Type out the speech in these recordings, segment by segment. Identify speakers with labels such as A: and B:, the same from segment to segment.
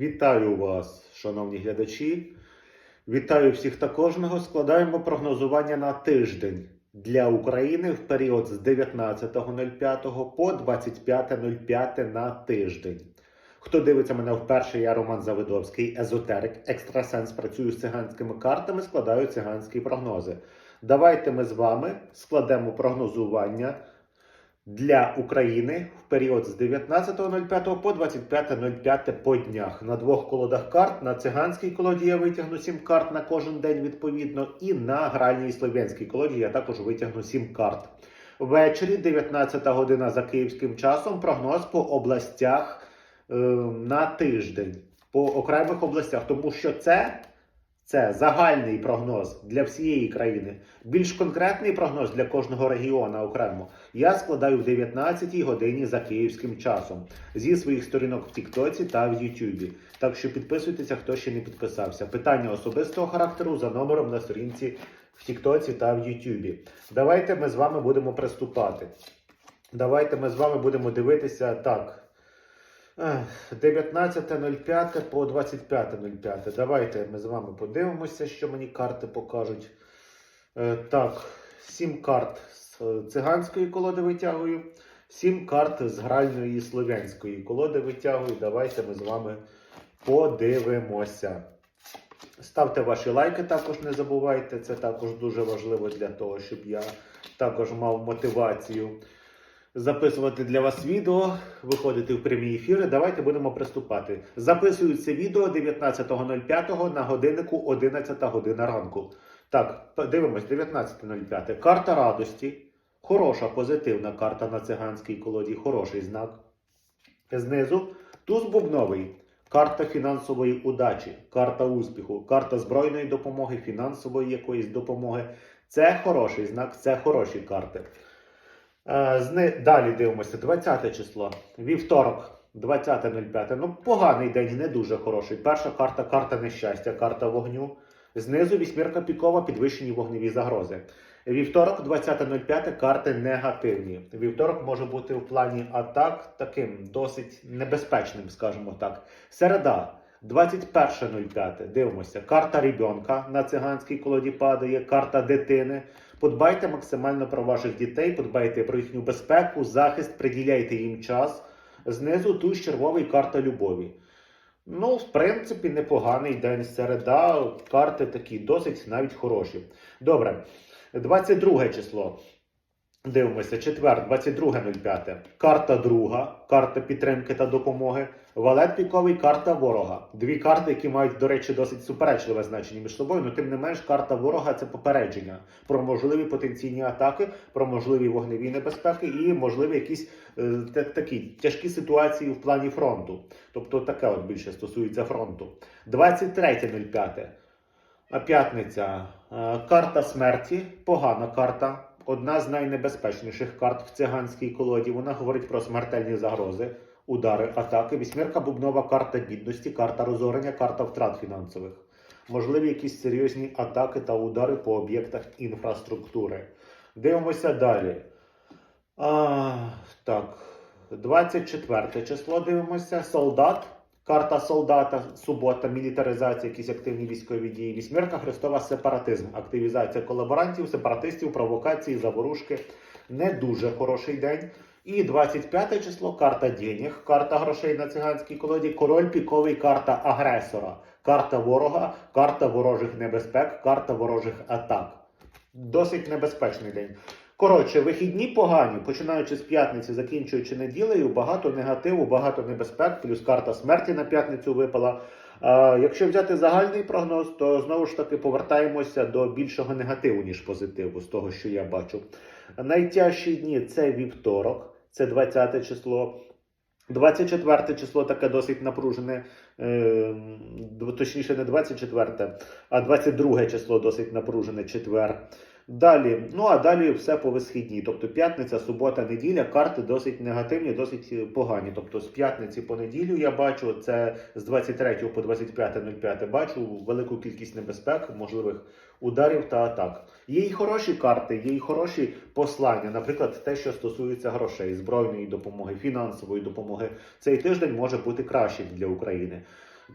A: Вітаю вас, шановні глядачі. Вітаю всіх та кожного. Складаємо прогнозування на тиждень для України в період з 19.05 по 25.05 на тиждень. Хто дивиться мене вперше, я Роман Завидовський, езотерик, екстрасенс, працюю з циганськими картами, складаю циганські прогнози. Давайте ми з вами складемо прогнозування для України в період з 19.05 по 25.05 по днях. На двох колодах карт. На циганській колоді я витягну 7 карт на кожен день відповідно. І на гральній слов'янській колоді я також витягну 7 карт. Ввечері, 19 година за київським часом, прогноз по областях е, на тиждень, по окремих областях, тому що це. Це загальний прогноз для всієї країни. Більш конкретний прогноз для кожного регіону окремо я складаю в 19-й годині за київським часом зі своїх сторінок в Тіктоці та в Ютубі. Так що підписуйтеся, хто ще не підписався. Питання особистого характеру за номером на сторінці в Тіктоці та в Ютубі. Давайте ми з вами будемо приступати. Давайте ми з вами будемо дивитися так. Ех, 19.05 по 25.05. Давайте ми з вами подивимося, що мені карти покажуть. Е, Так, 7 карт з е, циганської колоди витягую, 7 карт з гральної слов'янської колоди витягую. Давайте ми з вами подивимося. Ставте ваші лайки, також не забувайте. Це також дуже важливо для того, щоб я також мав мотивацію записувати для вас відео, виходити в прямі ефіри. Давайте будемо приступати. Записую це відео 19.05 на годиннику 11 година ранку. Так, дивимось, 19.05. Карта радості. Хороша, позитивна карта на циганській колоді, хороший знак. Знизу туз бубновий. Карта фінансової удачі, карта успіху, карта збройної допомоги, фінансової якоїсь допомоги. Це хороший знак, це хороші карти. Е, Далі дивимося, 20 число. Вівторок, 20.05. Ну, поганий день, не дуже хороший. Перша карта карта нещастя, карта вогню. Знизу вісьмірка пікова, підвищені вогневі загрози. Вівторок, 20.05, карти негативні. Вівторок може бути в плані атак таким досить небезпечним, скажімо так. Середа, 21.05. Дивимося. Карта ребенка на циганській колоді падає, карта дитини. Подбайте максимально про ваших дітей, подбайте про їхню безпеку, захист, приділяйте їм час. Знизу туз червовий карта любові. Ну, в принципі, непоганий день середа. Карти такі досить навіть хороші. Добре. 22 число. Дивимося, четвер, 22.05. Карта друга, карта підтримки та допомоги. Валет піковий, карта ворога. Дві карти, які мають, до речі, досить суперечливе значення між собою. але тим не менш, карта ворога це попередження про можливі потенційні атаки, про можливі вогневі небезпеки і можливі якісь е, такі тяжкі ситуації в плані фронту. Тобто таке от більше стосується фронту. 23.05. А П'ятниця. Е, Карта смерті. Погана карта. Одна з найнебезпечніших карт в циганській колоді. Вона говорить про смертельні загрози, удари, атаки. Вісьмірка бубнова карта бідності, карта розорення, карта втрат фінансових. Можливі якісь серйозні атаки та удари по об'єктах інфраструктури. Дивимося далі. А, так, 24 число дивимося. Солдат. Карта солдата, субота, мілітаризація, якісь активні військові дії. Вісьмірка Христова сепаратизм, активізація колаборантів, сепаратистів, провокації, заворушки. Не дуже хороший день. І 25 число карта денег, карта грошей на циганській колоді, король піковий, карта агресора, карта ворога, карта ворожих небезпек, карта ворожих атак. Досить небезпечний день. Коротше, вихідні погані, починаючи з п'ятниці, закінчуючи неділею, багато негативу, багато небезпек, плюс карта смерті на п'ятницю випала. А, якщо взяти загальний прогноз, то знову ж таки повертаємося до більшого негативу, ніж позитиву, з того, що я бачу. Найтяжчі дні це вівторок, це 20 число. 24 число таке досить напружене, е, точніше, не 24, а 22 число досить напружене четвер. Далі, ну а далі все по висхідній. Тобто п'ятниця, субота, неділя, карти досить негативні, досить е, погані. Тобто з п'ятниці по неділю я бачу, це з 23 по 25.05 бачу велику кількість небезпек, можливих ударів та атак. Є й хороші карти, є й хороші послання, наприклад, те, що стосується грошей, збройної допомоги, фінансової допомоги. Цей тиждень може бути кращим для України.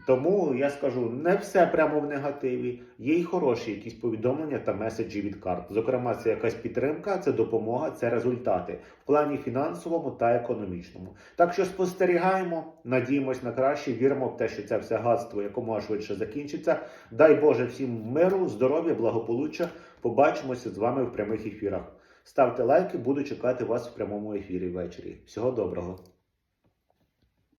A: Тому я скажу, не все прямо в негативі. Є й хороші якісь повідомлення та меседжі від карт. Зокрема, це якась підтримка, це допомога, це результати в плані фінансовому та економічному. Так що спостерігаємо, надіємось на краще, віримо в те, що це все гадство якомога швидше закінчиться. Дай Боже всім миру, здоров'я, благополуччя. Побачимося з вами в прямих ефірах. Ставте лайки, буду чекати вас в прямому ефірі ввечері. Всього доброго.